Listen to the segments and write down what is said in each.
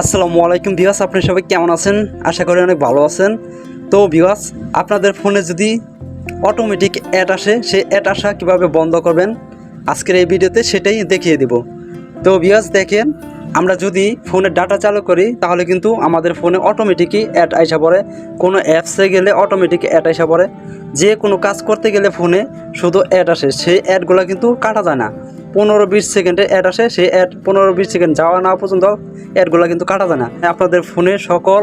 আসসালামু আলাইকুম ভিওয়াস আপনি সবাই কেমন আছেন? আশা করি অনেক ভালো আছেন। তো ভিওয়াস আপনাদের ফোনে যদি অটোমেটিক অ্যাড আসে, সেই অ্যাড আসা কীভাবে বন্ধ করবেন? আজকের এই ভিডিওতে সেটাই দেখিয়ে দেব। তো ভিওয়াস দেখেন, আমরা যদি ফোনে ডাটা চালু করি, তাহলে কিন্তু আমাদের ফোনে অটোমেটিকই অ্যাড আইসা পড়ে। কোনো অ্যাপসে গেলে অটোমেটিক অ্যাড আইসা পড়ে। যে কোনো কাজ করতে গেলে ফোনে শুধু অ্যাড আসে। সেই অ্যাডগুলো কিন্তু কাটা যায় না। পনেরো বিশ সেকেন্ডে অ্যাড আসে, সেই অ্যাড পনেরো বিশ সেকেন্ড যাওয়া না পর্যন্ত অ্যাডগুলো কিন্তু কাটা যায় না। আপনাদের ফোনে সকল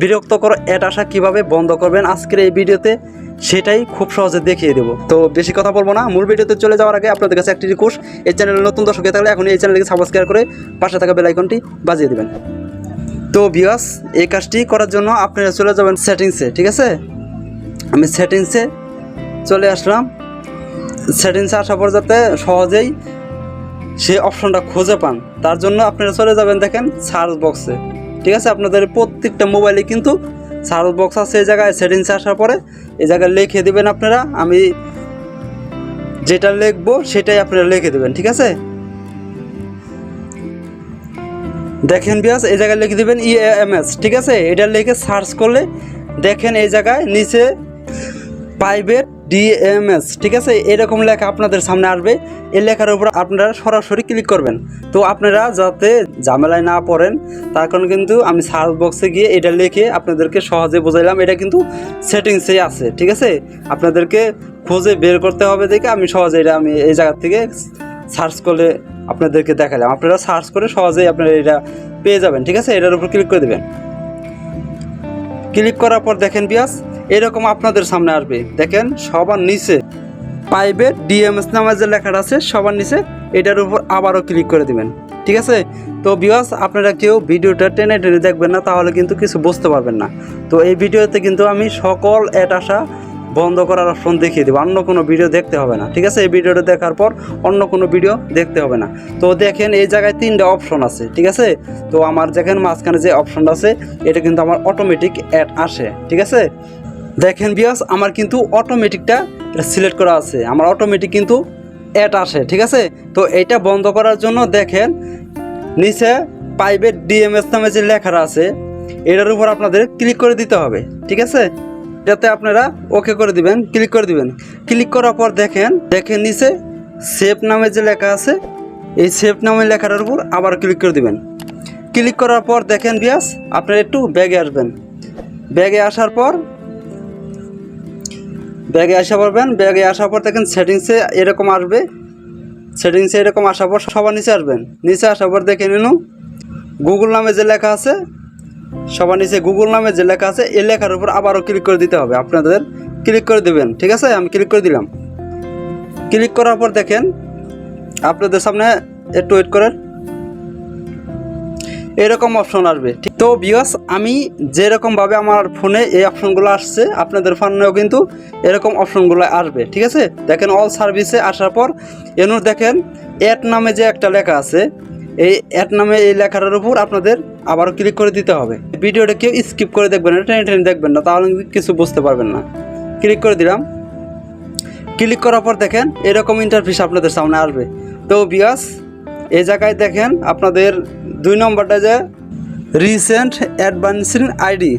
বিরক্তকর অ্যাড আসা কীভাবে বন্ধ করবেন আজকের এই ভিডিওতে, সেটাই খুব সহজে দেখিয়ে দেবো। তো বেশি কথা বলব না, মূল ভিডিওতে চলে যাওয়ার আগে আপনাদের কাছে একটি রিকোয়েস্ট এই চ্যানেলে নতুন দর্শক হয়ে থাকলে এখন এই চ্যানেলকে সাবস্ক্রাইব করে পাশে থাকা বেল আইকনটি বাজিয়ে দেবেন। তো বিয়াস এই কাজটি করার জন্য আপনারা চলে যাবেন সেটিংসে ঠিক আছে? আমি সেটিংসে চলে আসলাম। সেটিংসে আসার পর যাতে সহজেই সেই অপশনটা খুঁজে পান। তার জন্য আপনারা চলে যাবেন দেখেন সার্চ বক্সে ঠিক আছে? আপনাদের প্রত্যেকটা মোবাইলে কিন্তু সার্চ বক্স আছে এই জায়গায়। সেটিংসে আসার পরে এই জায়গায় লিখে দেবেন আপনারা। আমি যেটা লিখব সেটাই আপনারা লিখে দেবেন, ঠিক আছে? দেখেন বিয়াস এই জায়গায় লিখে দিবেন ইএমএস ঠিক আছে? এটা লিখে সার্চ করলে দেখেন এই জায়গায় নিচে প্রাইভেট ডিএমএস ঠিক আছে? এরকম লেখা আপনাদের সামনে আসবে। এই লেখার উপর আপনারা সরাসরি ক্লিক করবেন। তো আপনারা যাতে ঝামেলায় না পড়েন, তার কারণ কিন্তু আমি সার্চ বক্সে গিয়ে এটা লিখে আপনাদেরকে সহজে বোঝাইলাম। এটা কিন্তু সেটিংসে আছে, ঠিক আছে? আপনাদেরকে খুঁজে বের করতে হবে দেখে আমি সহজে এটা আমি এই জায়গা থেকে সার্চ করলে আপনাদেরকে দেখালাম। আপনারা সার্চ করে সহজেই আপনারা এটা পেয়ে যাবেন, ঠিক আছে? এটার উপর ক্লিক করে দেবেন। ক্লিক করার পর দেখেন বিয়াস এরকম আপনাদের সামনে আসবে। দেখেন, সবার নিচে প্রাইভেট ডিএমএস নামে যে লেখাটা আছে, সবার নিচে এটার উপর আবারও ক্লিক করে দিবেন। ঠিক আছে? তো বিয়াস আপনারা কেউ ভিডিওটা টেনে টেনে দেখবেন না, তাহলে কিন্তু কিছু বুঝতে পারবেন না। তো এই ভিডিওতে কিন্তু আমি সকল অ্যাড আসা বন্ধ করার অপশন দেখিয়ে দেবো। অন্য কোনো ভিডিও দেখতে হবে না। ঠিক আছে? এই ভিডিওটা দেখার পর অন্য কোনো ভিডিও দেখতে হবে না। তো দেখেন, এই জায়গায় তিনটা অপশন আছে। ঠিক আছে? তো আমার যেখানে মাঝখানে যে অপশনটা আছে, এটা কিন্তু আমার অটোমেটিক অ্যাড আসে। ঠিক আছে? দেখেন বিয়াস আমার কিন্তু অটোমেটিকটা সিলেক্ট করা আছে। আমার অটোমেটিক কিন্তু অ্যাড আসে, ঠিক আছে? তো এটা বন্ধ করার জন্য দেখেন, নিচে প্রাইভেট ডিএমএস নামে যে লেখাটা আছে, এটার উপর আপনাদের ক্লিক করে দিতে হবে, ঠিক আছে? যাতে আপনারা ওকে করে দিবেন ক্লিক করে দিবেন। ক্লিক করার পর দেখেন দেখেন নিচে সেভ নামে যে লেখা আছে, এই সেভ নামে লেখাটার উপর আবার ক্লিক করে দিবেন। ক্লিক করার পর দেখেন বিয়াস আপনারা একটু ব্যাগে আসবেন। ব্যাগে আসার পর ব্যাগে আসা পড়বেন ব্যাগে আসার পর দেখেন সেটিংসে এরকম আসবে। সেটিংসে এরকম আসার পর সবার নিচে আসবেন। নিচে আসার পর দেখে নিন গুগল নামে যে লেখা আছে, সবার নিচে গুগল নামে যে লেখা আছে, এই লেখার উপর আবারও ক্লিক করে দিতে হবে। আপনাদের ক্লিক করে দেবেন, ঠিক আছে? আমি ক্লিক করে দিলাম। ক্লিক করার পর দেখেন, আপনাদের সামনে একটু ওয়েট করেন এরকম অপশন আসবে। তো বিয়াস আমি যেরকমভাবে আমার ফোনে এই অপশনগুলো আসছে, আপনাদের ফোনেও কিন্তু এরকম অপশনগুলো আসবে, ঠিক আছে? দেখেন অল সার্ভিসে আসার পর এনু দেখেন অ্যাড নামে যে একটা লেখা আছে, এই অ্যাড নামে এই লেখাটার উপর আপনাদের আবারও ক্লিক করে দিতে হবে। ভিডিওটা কেউ স্কিপ করে দেখবেন না টেনে টেনে দেখবেন না, তাহলে কিছু বুঝতে পারবেন না। ক্লিক করে দিলাম। ক্লিক করার পর দেখেন, এরকম ইন্টারফেস আপনাদের সামনে আসবে। তো বিয়াস এই জায়গায় দেখেন, আপনাদের দুই নম্বরটা যে রিসেন্ট অ্যাডভান্সিং আইডি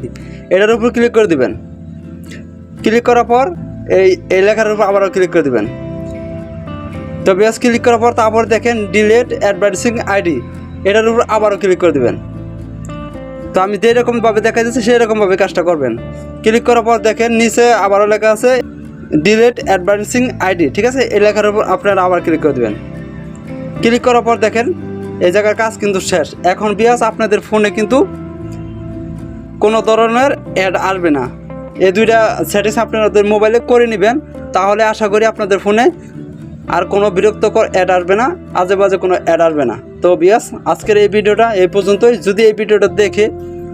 এটার উপর ক্লিক করে দিবেন। ক্লিক করার পর এই এই লেখার উপর আবারও ক্লিক করে দিবেন। তো বিয়াস ক্লিক করার পর তারপর দেখেন ডিলেট অ্যাডভার্টিসিং আইডি এটার উপর আবারও ক্লিক করে দিবেন। তো আমি যেরকমভাবে দেখা যাচ্ছে সেই রকমভাবে কাজটা করবেন। ক্লিক করার পর দেখেন নিচে আবারও লেখা আছে ডিলেট অ্যাডভার্টিসিং আইডি ঠিক আছে? এই লেখার উপর আপনারা আবার ক্লিক করে দেবেন। ক্লিক করার পর দেখেন এই জায়গার কাজ কিন্তু শেষ। এখন বিয়াস, আপনাদের ফোনে কিন্তু কোনো ধরনের অ্যাড আসবে না। এই দুইটা সেটিংস আপনাদের মোবাইলে করে নেবেন, তাহলে আশা করি আপনাদের ফোনে আর কোনো বিরক্তকর অ্যাড আসবে না আজে বাজে কোনো অ্যাড আসবে না। তো বিয়াস, আজকের এই ভিডিওটা এই পর্যন্তই। যদি এই ভিডিওটা দেখে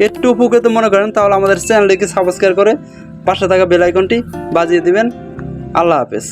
একটু উপকৃত মনে করেন, তাহলে আমাদের চ্যানেলটিকে সাবস্ক্রাইব করে পাশে থাকা বেল আইকনটি বাজিয়ে দিবেন। আল্লাহ হাফেজ।